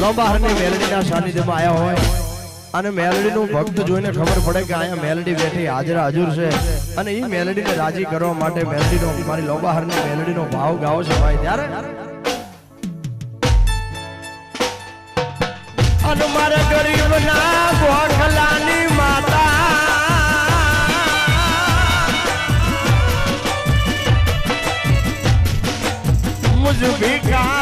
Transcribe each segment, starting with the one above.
લોંબાહરની મેલડીના સાનિધ્યમાં આવ્યા હોય. અને મેલડીનું ભક્ત જોઈને ખબર પડે કે અહીંયા મેલડી બેઠી હાજરા હજુર છે. અને એ મેલડીને રાજી કરવા માટે મેલડીનો, મારી લોંબાહરની મેલડીનો ભાવ ગાવો છે ભાઈ, ત્યારે? અને મારા ગરીબના ગોખલાની માતા. મુજ ભિખારી નો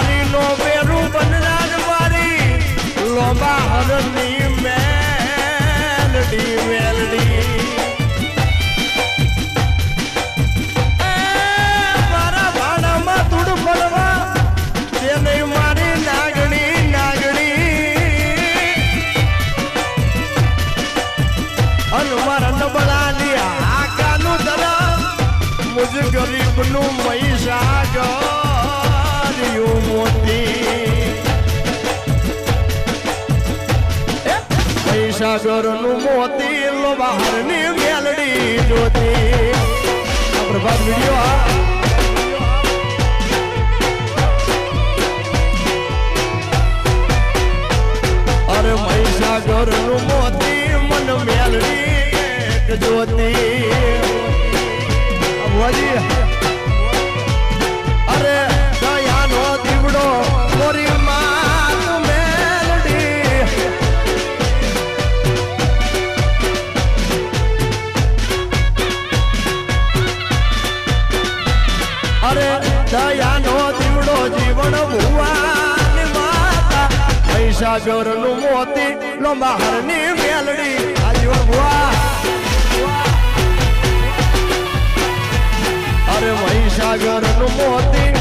આકાનું દરા મુજ ગરીબનું મહીસાગર્યું મોતી મહીસાગરનું મોતી લોહારની મેલડી જોતી. પ્રભાત વીડિયો આ. અરે મહીસાગરનું મોતી મન મેલડી એક મહીસાગરનું મોતી લો બહારની મેલડી આજો ભુવા અરે મહીસાગરનું મોતી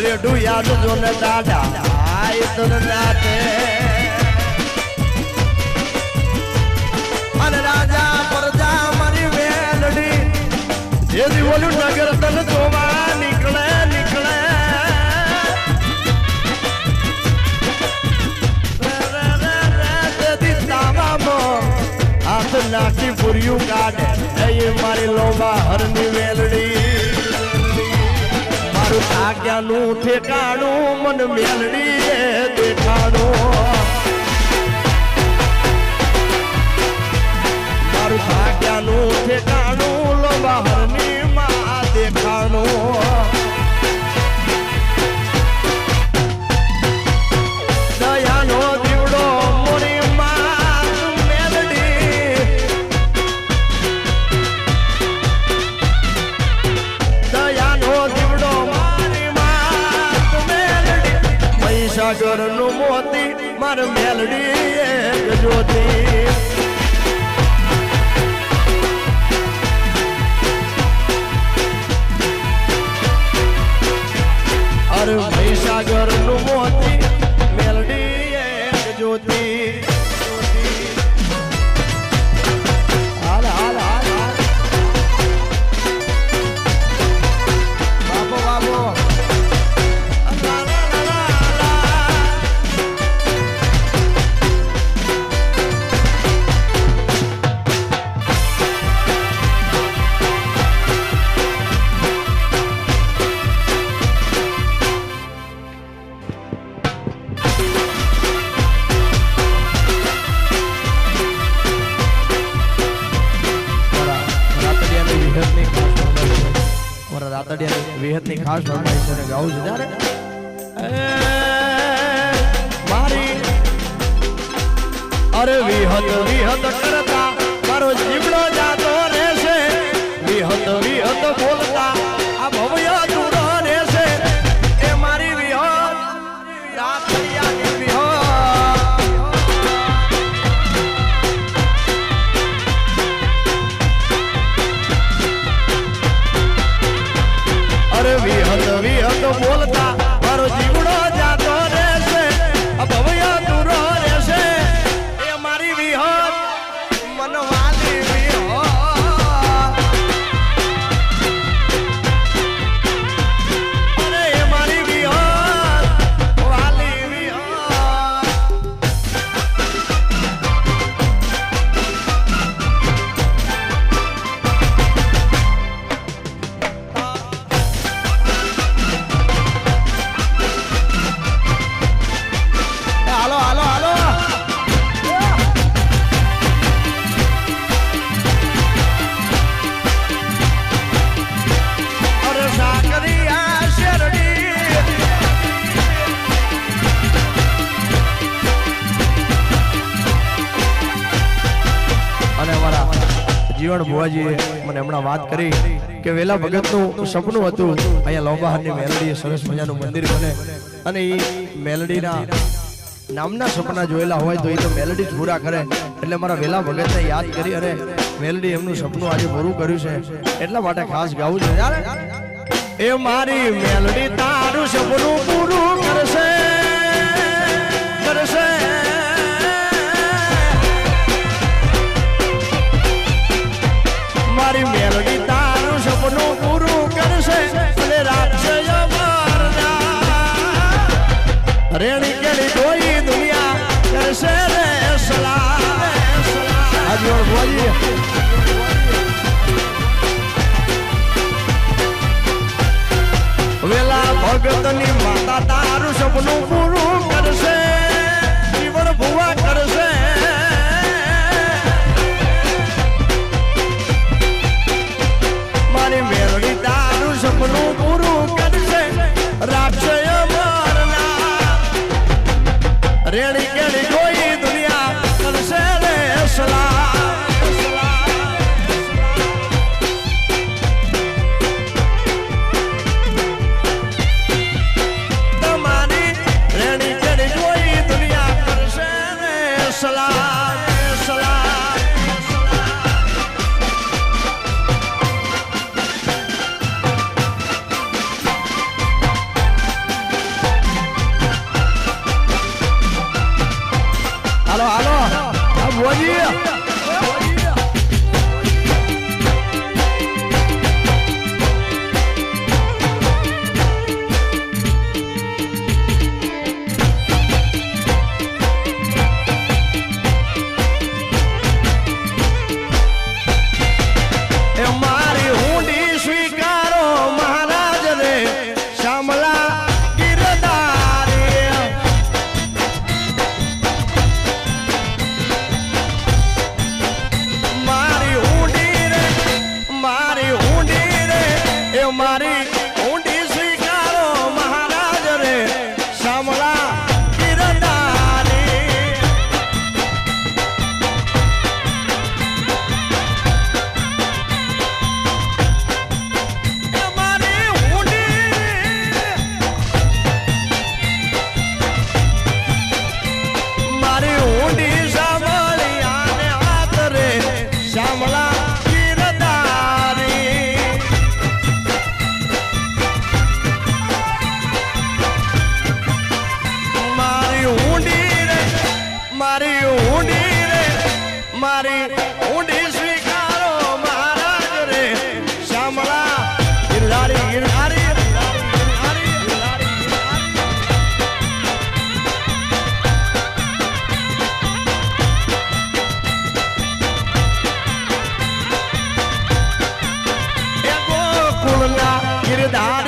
રેઢું યાદ જો ને દાદા આય તન નાતે અને રાજા પરજા મારી વેલડી જે દીવોલું નગર તન જોવા નીકળે નીકળે હાથ નાખી પૂર્યું કાઢે એ મારી લોબા હરની વેલડી. આજ્ઞાનું ઠેકાણું મન મેલડી દેખાડું મારું ભાગ્યાનું ઠેકાણું મહીસાગરનું મોતી માર મેલડી એક જ્યોતિ ખાસ ફરમાઈશોને ગાવું છું ત્યારે મારી અરે વિહત વિહત કરતા મારો જીવડો જાતો રહેશે. વિહત વિહત બોલતા જીવન ભુવાજીએ મને હમણાં વાત કરી કે વેલા ભગતનું સપનું હતું, અહીંયા લોબાહારની મેલડી સરસ મજાનું મંદિર બને. અને એ મેલડીના નામના સપના જોયેલા હોય તો એ તો મેલડી જ પૂરા કરે. એટલે મારા વેલા ભગતને યાદ કરી અને મેલડી એમનું સપનું આજે પૂરું કર્યું છે. એટલા માટે ખાસ ગાવું છે. યાર, એ મારી મેલડી તારું સપનું પૂરું કરશે કરશે. રેણી કેડી ડોઈ દુનિયા કરશે રે સલામ. આજે બોલીએ મારી મારી ઊંડી સ્વીકારો મહારાજ રે. શામળા ગિરધારી ગિરધારી ગિરધારી